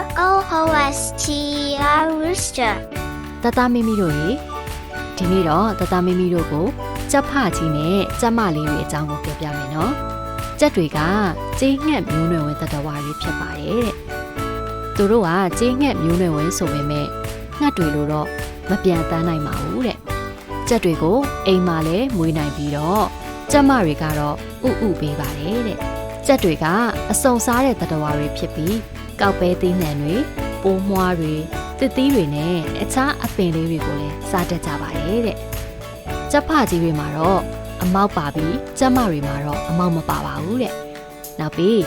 R O O S T E R rooster. တတမီမီတို့ရေဒီနေ့တော့တတမီမီတို့ကိုကြက်ဖကြီးနဲ့ကြက်မလေးတွေအကြောင်းကိုပြောပြမယ်နော်ကြက်တွေကကြေးငှက်မျိုးနွယ်ဝင်တတဝါတွေဖြစ်ပါတယ်တဲ့သူတို့ကကြေးငှက်မျိုးနွယ်ဝင်ဆိုပေမဲ့ငှက်တွေလိုတော့မပြန်တန်းနိုင်ပါဘူးတဲ့ကြက်တွေကိုအိမ်မှာလည်းမွေးနိုင်ပြီးတော့ကြက်မတွေကတော့ဥဥပေးပါတယ်တဲ့ ကြက်တွေကအစုံစားတဲ့တတဝါတွေဖြစ်ပြီးကောက်ပဲသီးနှံတွေပိုးမွှားတွေတစ်သီးတွေနဲ့အခြားအပင်လေးတွေကိုလည်းစားတတ်ကြပါတယ်တဲ့။ကြက်ဖကြီးတွေမှာတော့အမောက်ပါပြီးကြက်မတွေမှာတော့အမောက်မပါပါဘူးတဲ့။နောက်ပြီး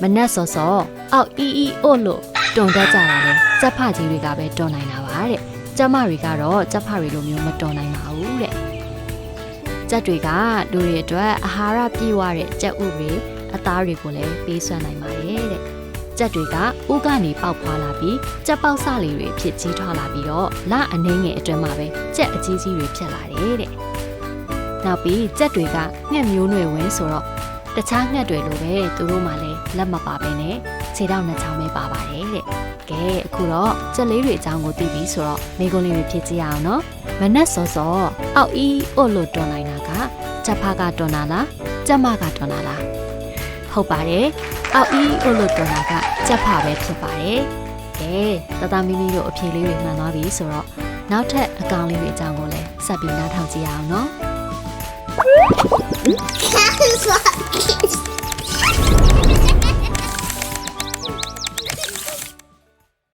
မနက်စောစောအောက်အီအီအို့လို့တွန်တတ်ကြတာလေကြက်ဖကြီးတွေကပဲတွန်နိုင်တာပါတဲ့။ကြက်မတွေကတော့ကြက်ဖတွေလိုမျိုးမတွန်နိုင်ပါဘူးတဲ့။ကြက်တွေကလူတွေအတွက်အာဟာရပြည့်ဝတဲ့ကြက်ဥတွေ အသားတွေကိုလည်းပေးစွမ်းနိုင်ပါတယ်တဲ့။ကြက်တွေကဥကနေပေါက်ဖွာလာပြီးကြက်ပေါက်စလေးတွေဖြစ်ကြီးထွားလာပြီးတော့လအနှင်းငယ်အတွင်းမှာပဲကြက်အကြီးကြီးတွေဖြစ်လာတယ်တဲ့။နောက်ပြီးကြက်တွေကငှက်မျိုးနွယ်ဝင်ဆိုတော့တခြားငှက်တွေလိုပဲသူတို့မှလည်းလက်မပါပဲနဲ့ခြေထောက်နှစ်ချောင်းပဲပါပါတယ်တဲ့။ကဲအခုတော့ကြက်လေးတွေအကြောင်းကိုသိပြီဆိုတော့မိကုံးလေးတွေဖြစ်ကြည့်ရအောင်နော်။မနက်စောစောအောက်အီအို့လို့တွန်နိုင်တာကကြက်ဖားကတွန်တာလားကြက်မကတွန်တာလား ဟုတ်ပါတယ်။အောက်အီအိုလို့တော်တာကကြက်ဖာပဲဖြစ်ပါတယ်။ကဲတသားမီမီတို့အဖြေလေးတွေမှန်သွားပြီဆိုတော့နောက်ထပ်အကောင်လေးတွေအကြောင်းကိုလည်းဆက်ပြီးနားထောင်ကြည့်ရအောင်နော် That is lucky.